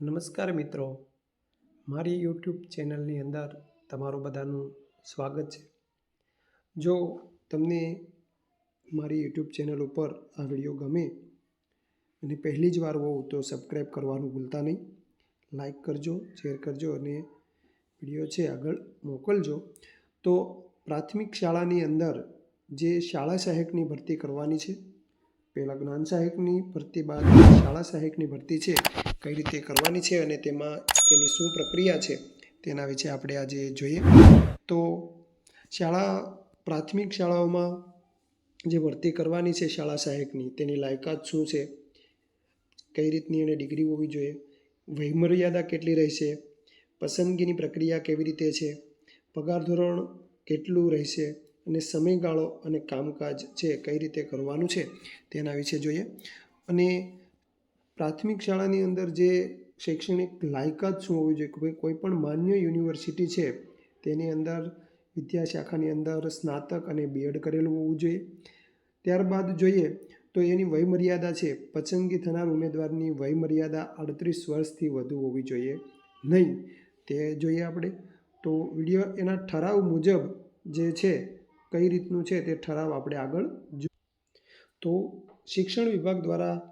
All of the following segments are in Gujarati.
નમસ્કાર મિત્રો. મારી યુટ્યુબ ચેનલની અંદર તમારું બધાનું સ્વાગત છે. જો તમને મારી યુટ્યુબ ચેનલ ઉપર આ વીડિયો ગમે અને પહેલી જ વાર હોવ તો સબસ્ક્રાઈબ કરવાનું ભૂલતા નહીં. લાઈક કરજો, શેર કરજો અને વીડિયો છે આગળ મોકલજો. તો પ્રાથમિક શાળાની અંદર જે શાળા સહાયકની ભરતી કરવાની છે, પહેલાં જ્ઞાન સહાયકની ભરતી બાદ શાળા સહાયકની ભરતી છે કઈ રીતે કરવાની છે અને તેમાં તેની શું પ્રક્રિયા છે તેના વિશે આપણે આજે જોઈએ. તો શાળા, પ્રાથમિક શાળાઓમાં જે ભરતી કરવાની છે શાળા સહાયકની, તેની લાયકાત શું છે, કઈ રીતની એને ડિગ્રી હોવી જોઈએ, વયમર્યાદા કેટલી રહેશે, પસંદગીની પ્રક્રિયા કેવી રીતે છે, પગાર ધોરણ કેટલું રહેશે અને સમયગાળો અને કામકાજ છે કઈ રીતે કરવાનું છે તેના વિશે જોઈએ. અને પ્રાથમિક શાળાની અંદર જે શૈક્ષણિક લાયકાત શું હોવી જોઈએ? કે કોઈ પણ માન્ય યુનિવર્સિટી છે, તેની અંદર વિદ્યાશાખાની અંદર સ્નાતક અને બીએડ કરેલું હોવું જોઈએ. ત્યારબાદ જોઈએ તો એની વયમર્યાદા છે, પસંદગી થનાર ઉમેદવારની વયમર્યાદા અડત્રીસ વર્ષથી વધુ હોવી જોઈએ. નહીં, તે જોઈએ આપણે. તો વીડિયો એના ઠરાવ મુજબ જે છે, કઈ રીતનું છે તે ઠરાવ આપણે આગળ જો તો શિક્ષણ વિભાગ દ્વારા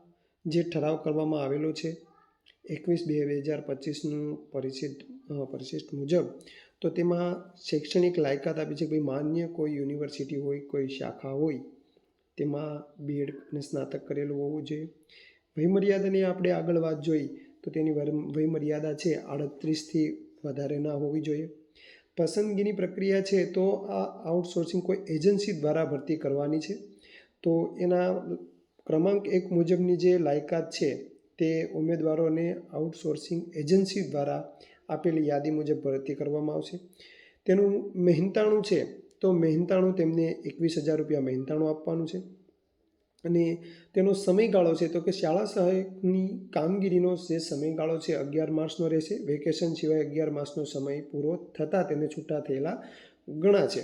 જે ઠરાવ કરવામાં આવેલો છે, એકવીસ બે બે હજાર પચીસનું પરિશિષ્ટ પરિશિષ્ટ મુજબ, તો તેમાં શૈક્ષણિક લાયકાત આપી છે કે ભાઈ માન્ય કોઈ યુનિવર્સિટી હોય, કોઈ શાખા હોય, તેમાં બીએડ અને સ્નાતક કરેલું હોવું જોઈએ. વયમર્યાદાની આપણે આગળ વાત જોઈ, તો તેની વયમર્યાદા છે આડત્રીસથી વધારે ના હોવી જોઈએ. પસંદગીની પ્રક્રિયા છે તો આ આઉટસોર્સિંગ કોઈ એજન્સી દ્વારા ભરતી કરવાની છે. તો એના ક્રમાંક એક મુજબની જે લાયકાત છે, તે ઉમેદવારોને આઉટસોર્સિંગ એજન્સી દ્વારા આપેલી યાદી મુજબ ભરતી કરવામાં આવશે. તેનું મહેનતાણું છે, તો મહેનતાણું તેમને એકવીસ હજાર રૂપિયા મહેનતાણું આપવાનું છે. અને તેનો સમયગાળો છે, તો કે શાળા સહાયકની કામગીરીનો જે સમયગાળો છે, અગિયાર માસનો રહેશે. વેકેશન સિવાય અગિયાર માસનો સમય પૂરો થતાં તેને છૂટા થયેલા ગણા છે.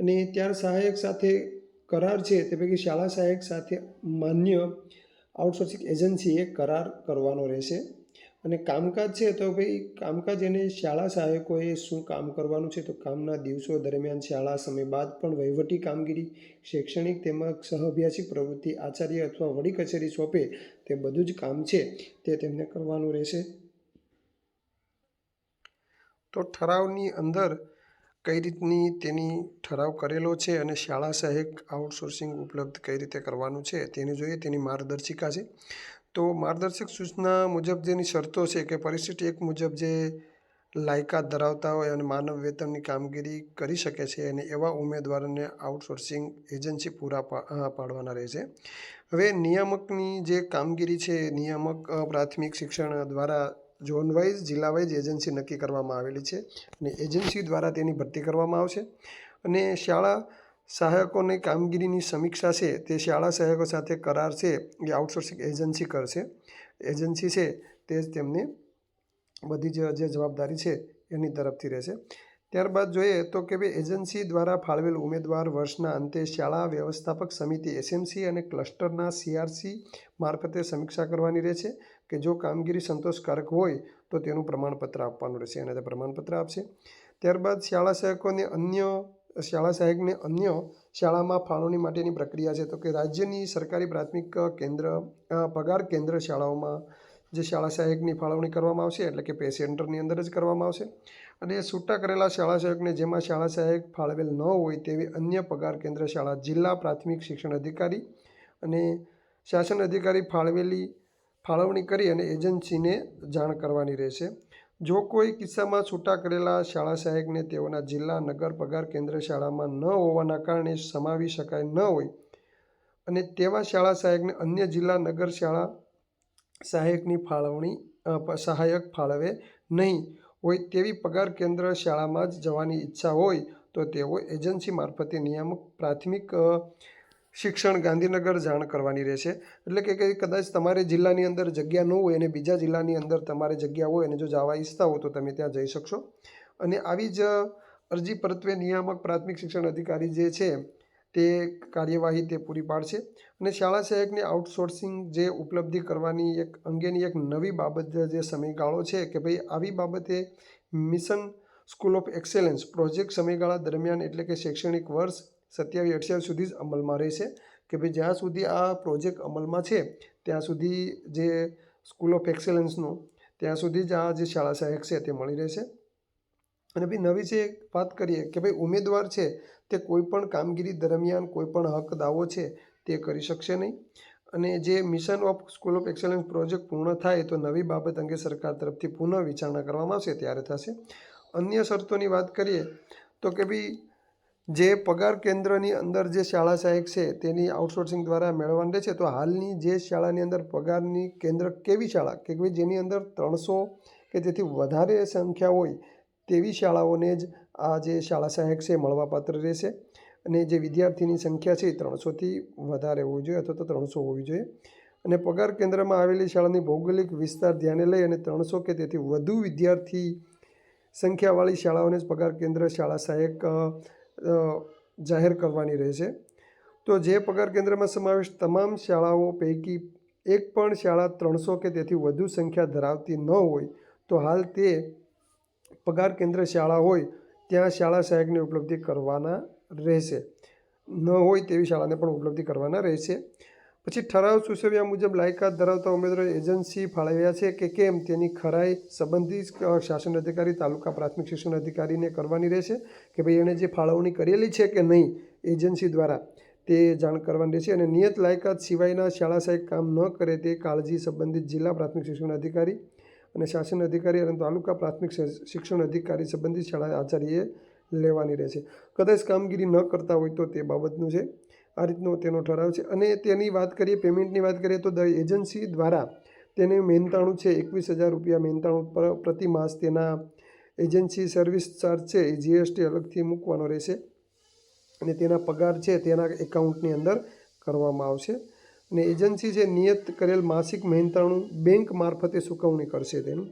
અને ત્યાર સહાયક સાથે કરાર છે તે પૈકી શાળા સહાયક સાથે માન્ય આઉટસોર્સિંગ એજન્સીએ કરાર કરવાનો રહેશે. અને કામકાજ છે તો ભાઈ કામકાજ એને શાળા સહાયકોએ શું કામ કરવાનું છે તો કામના દિવસો દરમિયાન શાળા સમય બાદ પણ વહીવટી કામગીરી, શૈક્ષણિક તેમજ સહઅભ્યાસી પ્રવૃત્તિ, આચાર્ય અથવા વડી કચેરી સોંપે તે બધું જ કામ છે તે તેમને કરવાનું રહેશે. તો ઠરાવની અંદર કઈ રીતની તેની ઠરાવ કરેલો છે અને શાળા સહાયક આઉટસોર્સિંગ ઉપલબ્ધ કઈ રીતે કરવાનું છે તેને જોઈએ તેની માર્ગદર્શિકા છે. તો માર્ગદર્શક સૂચના મુજબ જેની શરતો છે કે પરિસ્થિતિ એક મુજબ જે લાયકાત ધરાવતા હોય અને માનવ વેતનની કામગીરી કરી શકે છે અને એવા ઉમેદવારોને આઉટસોર્સિંગ એજન્સી પૂરા પાડવાના રહેશે. હવે નિયામકની જે કામગીરી છે, નિયામક પ્રાથમિક શિક્ષણ દ્વારા ઝોન વાઇઝ જિલ્લા વાઇઝ એજન્સી નક્કી કરવામાં આવેલી છે અને એજન્સી દ્વારા તેની ભરતી કરવામાં આવશે. અને શાળા સહાયકોની કામગીરીની સમીક્ષા છે તે શાળા સહાયકો સાથે કરાર છે એ આઉટસોર્સિંગ એજન્સી કરશે. એજન્સી છે તે જ તેમને બધી જ જે જવાબદારી છે એની તરફથી રહેશે. ત્યારબાદ જોઈએ તો કે ભાઈ એજન્સી દ્વારા ફાળવેલ ઉમેદવાર વર્ષના અંતે શાળા વ્યવસ્થાપક સમિતિ એસએમસી અને ક્લસ્ટરના સીઆરસી મારફતે સમીક્ષા કરવાની રહેશે કે જો કામગીરી સંતોષકારક હોય તો તેનું પ્રમાણપત્ર આપવાનું રહેશે અને તે પ્રમાણપત્ર આપશે. ત્યારબાદ શાળા સહાયકોને અન્ય, શાળા સહાયકને અન્ય શાળામાં ફાળવણી માટેની પ્રક્રિયા છે. તો કે રાજ્યની સરકારી પ્રાથમિક કેન્દ્ર પગાર કેન્દ્ર શાળાઓમાં જે શાળા સહાયકની ફાળવણી કરવામાં આવશે એટલે કે પે સેન્ટરની અંદર જ કરવામાં આવશે. અને છૂટા કરેલા શાળા સહાયકને જેમાં શાળા સહાયક ફાળવેલ ન હોય તેવી અન્ય પગાર કેન્દ્ર શાળા જિલ્લા પ્રાથમિક શિક્ષણ અધિકારી અને શાસન અધિકારી ફાળવેલી ફાળવણી કરી અને એજન્સીને જાણ કરવાની રહેશે. જો કોઈ કિસ્સામાં છૂટા કરેલા શાળા સહાયકને તેઓના જિલ્લા નગર પગાર કેન્દ્ર શાળામાં ન હોવાના કારણે સમાવી શકાય ન હોય અને તેવા શાળા સહાયકને અન્ય જિલ્લા નગર શાળા સહાયકની ફાળવણી સહાયક ફાળવે નહીં હોય તેવી પગાર કેન્દ્ર શાળામાં જ જવાની ઈચ્છા હોય, તો તેઓ એજન્સી મારફતે નિયામક પ્રાથમિક શિક્ષણ ગાંધીનગર જાણ કરવાની રહેશે. એટલે કે કદાચ તમારે જિલ્લાની અંદર જગ્યા ન હોય અને બીજા જિલ્લાની અંદર તમારે જગ્યા હોય અને જો જવા ઈચ્છતા હો તો તમે ત્યાં જઈ શકશો. અને આવી જ અરજી પરત્વે નિયામક પ્રાથમિક શિક્ષણ અધિકારી જે છે તે કાર્યવાહી તે પૂરી પાડશે. અને શાળા સહાયકની આઉટસોર્સિંગ જે ઉપલબ્ધિ કરવાની એક અંગેની એક નવી બાબત જે સમયગાળો છે કે ભાઈ આવી બાબતે mission school of excellence project સમયગાળા દરમિયાન એટલે કે શૈક્ષણિક વર્ષ સત્યાવીસ અઠ્યાવીસ સુધી જ અમલમાં રહેશે. કે ભાઈ જ્યાં સુધી આ પ્રોજેક્ટ અમલમાં છે, ત્યાં સુધી જે સ્કૂલ ઓફ એક્સેલન્સનો, ત્યાં સુધી જ આ જે શાળા સહાયક છે તે મળી રહેશે. અને ભાઈ નવી જે વાત કરીએ કે ભાઈ ઉમેદવાર છે, તે કોઈપણ કામગીરી દરમિયાન કોઈપણ હક દાવો છે, તે કરી શકશે નહીં. અને જે mission of school of excellence project પૂર્ણ થાય તો નવી બાબત અંગે સરકાર તરફથી પુનઃ વિચારણા કરવામાં આવશે, ત્યારે થશે. અન્ય શરતોની વાત કરીએ તો કે ભાઈ, જે પગાર કેન્દ્રની અંદર જે શાળા સહાયક છે, તેની આઉટસોર્સિંગ દ્વારા મેળવવાની રહેશે, તો હાલની જે શાળાની અંદર પગારની કેન્દ્ર કેવી શાળા? કે જેની અંદર ત્રણસો કે તેથી વધારે સંખ્યા હોય તેવી શાળાઓને જ આ જે શાળા સહાયક છે મળવાપાત્ર રહેશે. અને જે વિદ્યાર્થીની સંખ્યા છે એ ત્રણસોથી વધારે હોવી જોઈએ અથવા તો ત્રણસો હોવી જોઈએ. અને પગાર કેન્દ્રમાં આવેલી શાળાની ભૌગોલિક વિસ્તાર ધ્યાને લઈ અને ત્રણસો કે તેથી વધુ વિદ્યાર્થી સંખ્યાવાળી શાળાઓને જ પગાર કેન્દ્ર શાળા સહાયક જાહેર કરવાની રહેશે. તો જે પગાર કેન્દ્રમાં સમાવેશ તમામ શાળાઓ પૈકી એક પણ શાળા ત્રણસો કે તેથી વધુ સંખ્યા ધરાવતી ન હોય તો હાલ તે પગાર કેન્દ્ર શાળા હોય, ત્યાં શાળા સહાયકની ઉપલબ્ધિ કરવાના રહેશે. ન હોય તેવી શાળાને પણ ઉપલબ્ધિ કરવાના રહેશે. પછી ઠરાવ સૂચવ્યા મુજબ લાયકાત ધરાવતા ઉમેદવારો એજન્સી ફાળવ્યા છે કે કેમ? તેની ખરાઈ સંબંધિત શાસન અધિકારી, તાલુકા પ્રાથમિક શિક્ષણ અધિકારીને કરવાની રહેશે કે ભાઈ એણે જે ફાળવણી કરેલી છે કે નહીં એજન્સી દ્વારા તે જાણ કરવાની રહેશે અને નિયત લાયકાત સિવાયના શાળા સહાયક કામ ન કરે તે કાળજી સંબંધિત જિલ્લા પ્રાથમિક શિક્ષણ અધિકારી અને શાસન અધિકારી અને તાલુકા પ્રાથમિક શિક્ષણ અધિકારી સંબંધિત શાળા આચાર્યએ લેવાની રહેશે. કદાચ કામગીરી ન કરતા હોય તો તે બાબતનું છે. આ રીતનો તેનો ઠરાવ છે. અને તેની વાત કરીએ, પેમેન્ટની વાત કરીએ તો દ એજન્સી દ્વારા તેને મહેનતાણું છે, એકવીસ હજાર રૂપિયા મહેનતાણું પર, પ્રતિ માસ તેના એજન્સી સર્વિસ ચાર્જ છે એ જીએસટી અલગથી મૂકવાનો રહેશે. અને તેના પગાર છે તેના એકાઉન્ટની અંદર કરવામાં આવશે. અને એજન્સી જે નિયત કરેલ માસિક મહેનતાણું બેંક મારફતે ચૂકવણી કરશે તેનું.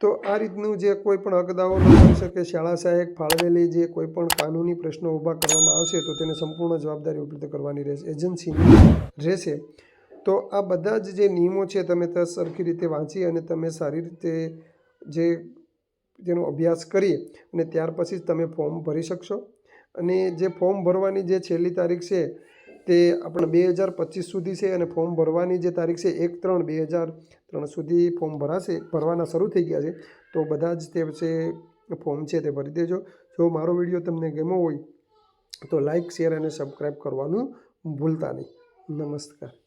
તો આ રીતનું જે કોઈ પણ અગદાઓ ન શકે, શાળા સહાયક, ફાળવેલી જે કોઈ પણ કાનૂની પ્રશ્નો ઊભા કરવામાં આવશે, તો તેને સંપૂર્ણ જવાબદારી ઉપલબ્ધ કરવાની રહેશે, એજન્સીની રહેશે. તો આ બધા જ જે નિયમો છે તમે સરખી રીતે વાંચી અને તમે સારી રીતે જે જેનો અભ્યાસ કરી અને ત્યાર પછી જ તમે ફોર્મ ભરી શકશો. અને જે ફોર્મ ભરવાની જે છેલ્લી તારીખ છે તે આપણે બે હજાર પચીસ સુધી છે અને ફોર્મ ભરવાની જે તારીખ છે એક ત્રણ બે હજાર ત્રણ સુધી ફોર્મ ભરાશે, ભરવાના શરૂ થઈ ગયા છે. તો બધા જ તે છે ફોર્મ છે તે ભરી દેજો. જો મારો વીડિયો તમને ગમ્યો હોય તો લાઈક, શેર અને સબસ્ક્રાઈબ કરવાનું ભૂલતા નહીં. નમસ્કાર.